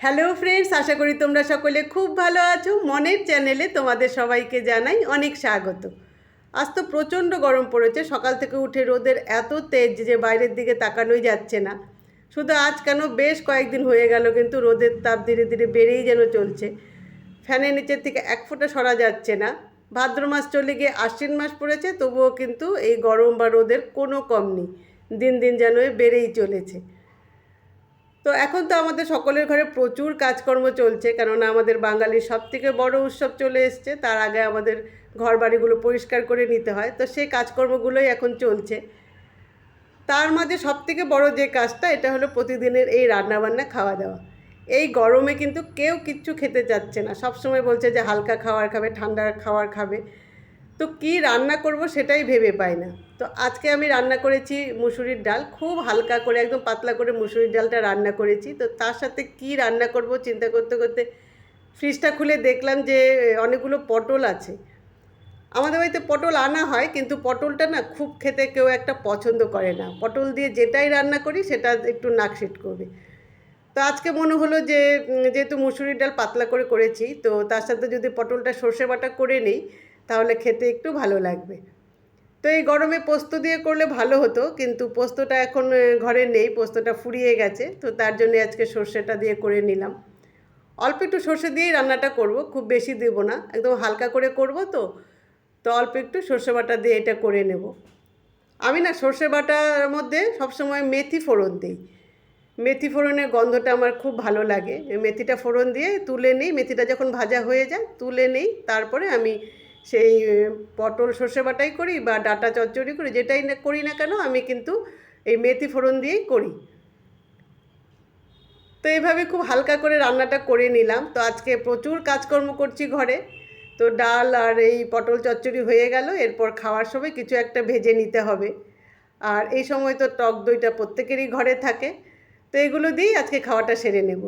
Hello friends আশা করি তোমরা সকলে খুব ভালো আছো। মনের চ্যানেলে তোমাদের সবাইকে জানাই অনেক স্বাগত। আজ তো প্রচণ্ড গরম পড়েছে, সকাল থেকে উঠে রোদের এত তেজ যে বাইরের দিকে তাকানোই যাচ্ছে না। শুধু আজ কেন বেশ কয়েকদিন হয়ে গেল, কিন্তু রোদের তাপ ধীরে ধীরে বেড়েই যেন চলছে। ফ্যানের নিচের থেকে এক ফোঁটা সরা যাচ্ছে না। ভাদ্র মাস চলে গিয়ে আশ্বিন মাস পড়েছে, তবুও কিন্তু এই গরম বা রোদের কোনো কম নেই। দিন দিন যেন বেড়েই চলেছে। তো এখন তো আমাদের সকলের ঘরে প্রচুর কাজকর্ম চলছে, কেননা আমাদের বাঙালির সব থেকে বড় উৎসব চলে এসছে, তার আগে আমাদের ঘর বাড়িগুলো পরিষ্কার করে নিতে হয়, তো সেই কাজকর্মগুলোই এখন চলছে। তার মাঝে সব থেকে বড় যে কাজটা, এটা হলো প্রতিদিনের এই রান্নাবান্না খাওয়া দাওয়া। এই গরমে কিন্তু কেউ কিচ্ছু খেতে চাচ্ছে না সব সময় বলছে যে হালকা খাবার খাবে, ঠান্ডা খাবার খাবে। তো কি রান্না করব সেটাই ভেবে পাই না। তো আজকে আমি রান্না করেছি মুসুরির ডাল, খুব হালকা করে, একদম পাতলা করে মুসুরির ডালটা রান্না করেছি। তো তার সাথে কি রান্না করব চিন্তা করতে করতে ফ্রিজটা খুলে দেখলাম যে, অনেকগুলো পটল আছে। আমাদের বাড়িতে পটল আনা হয়, কিন্তু পটলটা না খুব খেতে কেউ একটা পছন্দ করে না। পটল দিয়ে যেটাই রান্না করি, সেটা একটু নাকশিট করবে। তো আজকে মনে হলো যে যেহেতু মুসুরির ডাল পাতলা করে করেছি, তো তার সাথে যদি পটলটা সর্ষে বাটা করে নিই তাহলে খেতে একটু ভালো লাগবে। তো এই গরমে পোস্ত দিয়ে করলে ভালো হতো, কিন্তু পোস্তটা এখন ঘরে নেই, পোস্তটা ফুরিয়ে গেছে, তো তার জন্য আজকে সর্ষেটা দিয়ে করে নিলাম। অল্প একটু সর্ষে দিয়েই রান্নাটা করব, খুব বেশি দেব না, একদম হালকা করে করব তো তো অল্প একটু সর্ষে বাটা দিয়ে এটা করে নেব। আমি না সর্ষে বাটার মধ্যে সবসময় মেথি ফোড়ন দিই। মেথি ফোড়নের গন্ধটা আমার খুব ভালো লাগে। মেথিটা ফোড়ন দিয়ে তুলে নিই, মেথিটা যখন ভাজা হয়ে যায় তুলে নিই, তারপরে আমি সেই পটল সর্ষে বাটাই করি বা ডাটা চচ্চড়ি করি, যেটাই না করি না কেন আমি কিন্তু এই মেথি ফোড়ন দিয়েই করি। তো এইভাবে খুব হালকা করে রান্নাটা করে নিলাম। তো আজকে প্রচুর কাজকর্ম করছি ঘরে। তো ডাল আর এই পটল চচ্চড়ি হয়ে গেল, এরপর খাওয়ার সময় কিছু একটা ভেজে নিতে হবে। আর এই সময় তো টক দইটা প্রত্যেকেরই ঘরে থাকে। তো এগুলো দিয়েই আজকে খাওয়াটা সেরে নেব।